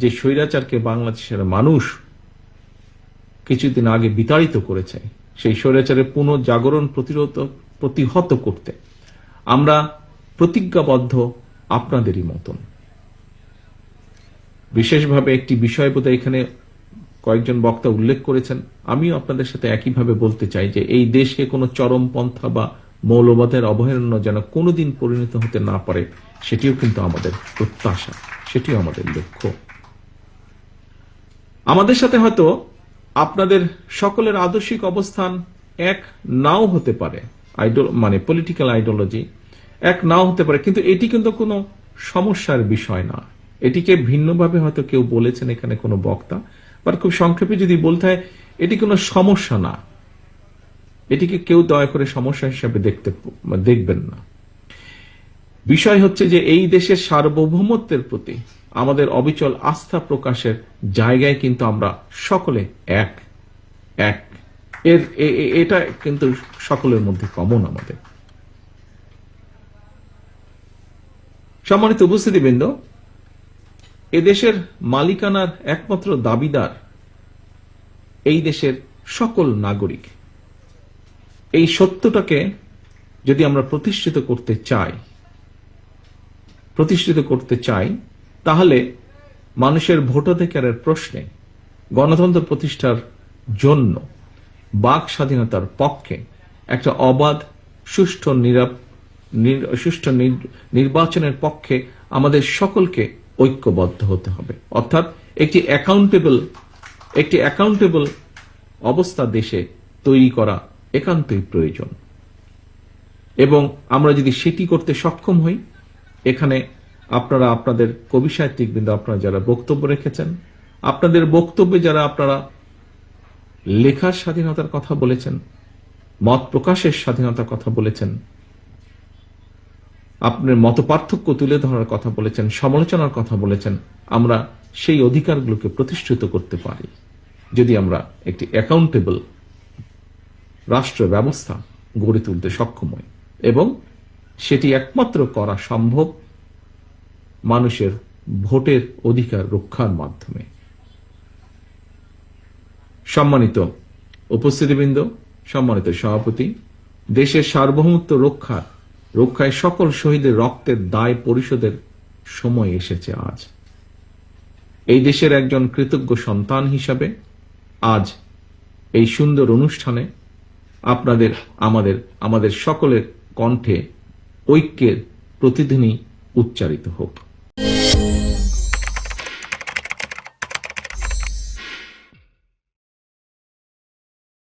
যে স্বৈরাচারকে বাংলাদেশের মানুষ কিছুদিন আগে বিতাড়িত করেছে, সেই স্বৈরাচারের পুনঃজাগরণ প্রতিরোধ প্রতিহত করতে, আমরা প্রতিজ্ঞাবদ্ধ আপনাদেরই মতন। বিশেষভাবে একটি বিষয় বোধহয় এখানে কয়েকজন বক্তা উল্লেখ করেছেন। আমিও আপনাদের সাথে একইভাবে বলতে চাই যে এই দেশকে কোনো চরমপন্থা বা মৌলবাদের অভয়ারণ্য যেন কোনোদিন পরিণত হতে না পারে, সেটিও কিন্তু আমাদের প্রত্যাশা, সেটিও আমাদের লক্ষ্য। আমাদের সাথে হয়তো আপনাদের সকলের আদর্শিক অবস্থান এক নাও হতে পারে। আইডল মানে পলিটিক্যাল আইডিওলজি এক নাও হতে পারে। কিন্তু এটি কিন্তু কোনো সমস্যার বিষয় না। এটিকে ভিন্নভাবে হয়তো কেউ বলেছেন এখানে কোনো বক্তা। বা খুব সংক্ষেপে যদি বলতে হয়, এটি কোনো সমস্যা না। এটিকে কেউ দয়া করে সমস্যা হিসাবে দেখতে দেখবেন না। বিষয় হচ্ছে যে এই দেশের সার্বভৌমত্বের প্রতি আমাদের অবিচল আস্থা প্রকাশের জায়গায় কিন্তু আমরা সকলে এক। এক। এর এটা কিন্তু সকলের মধ্যে কমন আমাদের। সম্মানিত উপস্থিতিবৃন্দ, এদেশের মালিকানার একমাত্র দাবিদার এই দেশের সকল নাগরিক। এই সত্যটাকে যদি আমরা প্রতিষ্ঠিত করতে চাই, প্রতিষ্ঠিত করতে চাই তাহলে মানুষের ভোটাধিকারের প্রশ্নে গণতন্ত্র প্রতিষ্ঠার জন্য বাক স্বাধীনতার পক্ষে একটা অবাধ, সুষ্ঠু নিরাপ নির্বাচনের পক্ষে আমাদের সকলকে ঐক্যবদ্ধ হতে হবে। অর্থাৎ একটি অ্যাকাউন্টেবল একটি অ্যাকাউন্টেবল অবস্থা দেশে তৈরি করা একান্তই প্রয়োজন। এবং আমরা যদি সেটি করতে সক্ষম হই, এখানে আপনারা আপনাদের কবি সাহিত্যিক বৃন্দ আপনারা যারা বক্তব্য রেখেছেন, আপনাদের বক্তব্যে যারা আপনারা লেখার স্বাধীনতার কথা বলেছেন, মত প্রকাশের স্বাধীনতার কথা বলেছেন আপনার মত পার্থক্য তুলে ধরার কথা বলেছেন, সমালোচনার কথা বলেছেন, আমরা সেই অধিকারগুলোকে প্রতিষ্ঠিত করতে পারি। যদি আমরা একটি অ্যাকাউন্টেবল রাষ্ট্র ব্যবস্থা গড়ে তুলতে সক্ষম হই, এবং সেটি একমাত্র করা সম্ভব মানুষের ভোটের অধিকার রক্ষার মাধ্যমে। সম্মানিত উপস্থিতিবৃন্দ, সম্মানিত সভাপতি, দেশের সার্বভৌমত্ব রক্ষা, রক্ষায় সকল শহীদের রক্তের দায় পরিশোধের সময় এসেছে আজ। এই দেশের একজন কৃতজ্ঞ সন্তান হিসাবে আজ এই সুন্দর অনুষ্ঠানে আপনাদের, আমাদের আমাদের সকলের কণ্ঠে ঐক্যের প্রতিধ্বনি উচ্চারিত হোক। Thank you.